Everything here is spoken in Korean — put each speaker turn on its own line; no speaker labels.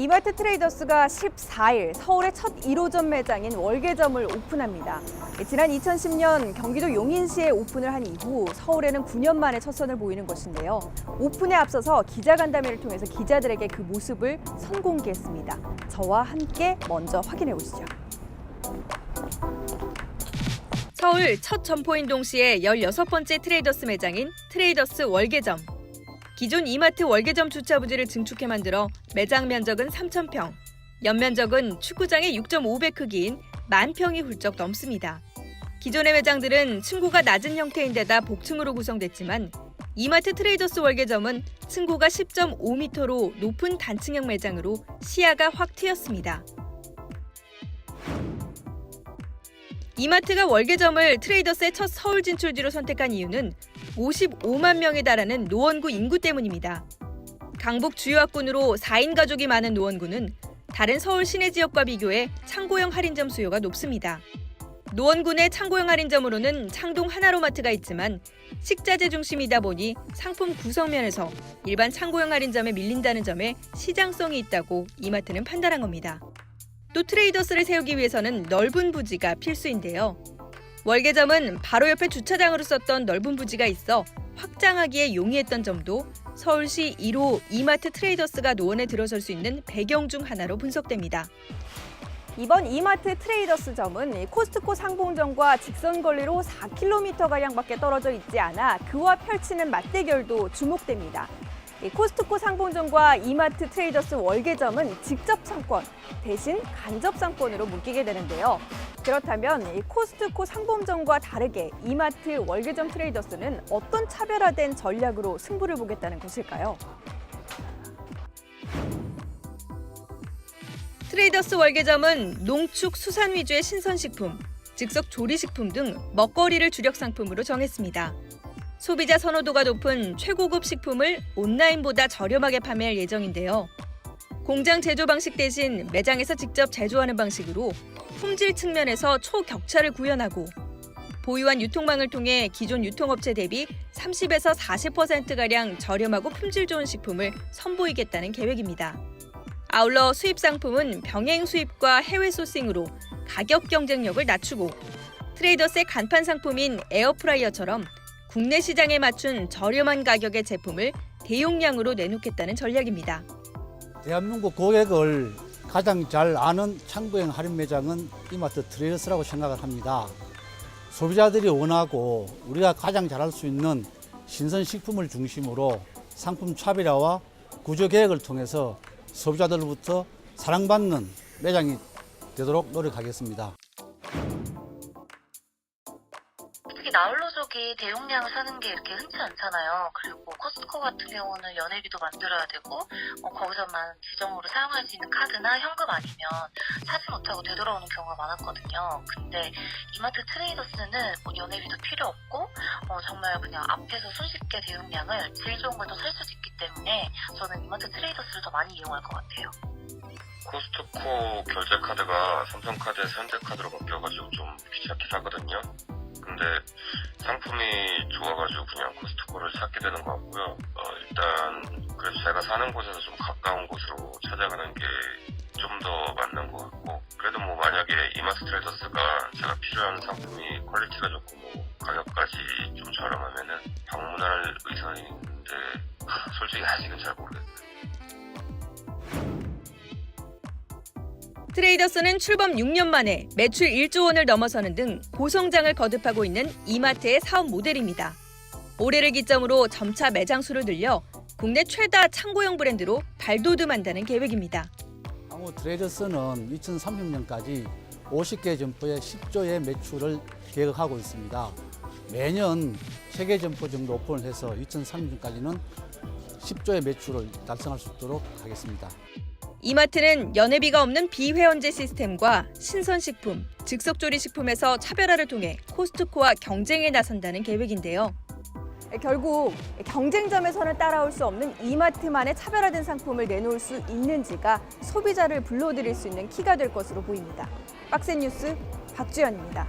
이마트 트레이더스가 14일 서울의 첫 1호점 매장인 월계점을 오픈합니다. 지난 2010년 경기도 용인시에 오픈을 한 이후 서울에는 9년 만에 첫 선을 보이는 것인데요. 오픈에 앞서서 기자간담회를 통해서 기자들에게 그 모습을 선공개했습니다. 저와 함께 먼저 확인해 보시죠. 서울 첫 점포인 동시에 16번째 트레이더스 매장인 트레이더스 월계점. 기존 이마트 월계점 주차 부지를 증축해 만들어 매장 면적은 3,000평, 연면적은 축구장의 6.5배 크기인 만 평이 훌쩍 넘습니다. 기존의 매장들은 층고가 낮은 형태인데다 복층으로 구성됐지만 이마트 트레이더스 월계점은 층고가 10.5m로 높은 단층형 매장으로 시야가 확 트였습니다. 이마트가 월계점을 트레이더스의 첫 서울 진출지로 선택한 이유는 55만 명에 달하는 노원구 인구 때문입니다. 강북 주요 학군으로 4인 가족이 많은 노원구는 다른 서울 시내 지역과 비교해 창고형 할인점 수요가 높습니다. 노원구 내 창고형 할인점으로는 창동 하나로마트가 있지만 식자재 중심이다 보니 상품 구성면에서 일반 창고형 할인점에 밀린다는 점에 시장성이 있다고 이마트는 판단한 겁니다. 또 트레이더스를 세우기 위해서는 넓은 부지가 필수인데요. 월계점은 바로 옆에 주차장으로 썼던 넓은 부지가 있어 확장하기에 용이했던 점도 서울시 1호 이마트 트레이더스가 노원에 들어설 수 있는 배경 중 하나로 분석됩니다. 이번 이마트 트레이더스 점은 코스트코 상봉점과 직선 거리로 4km가량 밖에 떨어져 있지 않아 그와 펼치는 맞대결도 주목됩니다. 이 코스트코 상봉점과 이마트 트레이더스 월계점은 직접 상권 대신 간접 상권으로 묶이게 되는데요. 그렇다면 이 코스트코 상봉점과 다르게 이마트 월계점 트레이더스는 어떤 차별화된 전략으로 승부를 보겠다는 것일까요? 트레이더스 월계점은 농축 수산 위주의 신선식품, 즉석 조리식품 등 먹거리를 주력 상품으로 정했습니다. 소비자 선호도가 높은 최고급 식품을 온라인보다 저렴하게 판매할 예정인데요. 공장 제조 방식 대신 매장에서 직접 제조하는 방식으로 품질 측면에서 초격차를 구현하고 보유한 유통망을 통해 기존 유통업체 대비 30에서 40%가량 저렴하고 품질 좋은 식품을 선보이겠다는 계획입니다. 아울러 수입 상품은 병행 수입과 해외 소싱으로 가격 경쟁력을 낮추고 트레이더스의 간판 상품인 에어프라이어처럼 국내 시장에 맞춘 저렴한 가격의 제품을 대용량으로 내놓겠다는 전략입니다.
대한민국 고객을 가장 잘 아는 창고형 할인 매장은 이마트 트레이더스라고 생각을 합니다. 소비자들이 원하고 우리가 가장 잘할 수 있는 신선 식품을 중심으로 상품 차별화와 구조 개혁을 통해서 소비자들로부터 사랑받는 매장이 되도록 노력하겠습니다.
나홀로족이 대용량을 사는 게 이렇게 흔치 않잖아요. 그리고 코스트코 같은 경우는 연회비도 만들어야 되고 어, 거기서만 지정으로 사용할 수 있는 카드나 현금 아니면 사지 못하고 되돌아오는 경우가 많았거든요. 근데 이마트 트레이더스는 뭐 연회비도 필요 없고 어, 정말 그냥 앞에서 손쉽게 대용량을 질 좋은 걸 더 살 수도 있기 때문에 저는 이마트 트레이더스를 더 많이 이용할 것 같아요.
코스트코 결제 카드가 삼성카드에서 현대카드로 바뀌어가지고 좀 귀찮긴 하거든요. 근데 상품이 좋아가지고 그냥 코스트코를 찾게 되는 것 같고요. 어, 일단 그래서 제가 사는 곳에서 좀 가까운 곳으로 찾아가는 게 좀 더 맞는 것 같고 그래도 뭐 만약에 이마트 트레이더스가 제가 필요한 상품이 퀄리티가 좋고 뭐 가격까지 좀 저렴하면은 방문할 하, 솔직히 아직은 잘 모르겠어요.
트레이더스는 출범 6년 만에 매출 1조 원을 넘어서는 등 고성장을 거듭하고 있는 이마트의 사업 모델입니다. 올해를 기점으로 점차 매장 수를 늘려 국내 최다 창고형 브랜드로 발돋움한다는 계획입니다.
향후 트레이더스는 2030년까지 50개 점포에 10조의 매출을 계획하고 있습니다. 매년 3개 점포 정도 오픈을 해서 2030년까지는 10조의 매출을 달성할 수 있도록 하겠습니다.
이마트는 연회비가 없는 비회원제 시스템과 신선식품, 즉석조리식품에서 차별화를 통해 코스트코와 경쟁에 나선다는 계획인데요. 결국 경쟁점에서는 따라올 수 없는 이마트만의 차별화된 상품을 내놓을 수 있는지가 소비자를 불러들일 수 있는 키가 될 것으로 보입니다. 박스 뉴스 박주연입니다.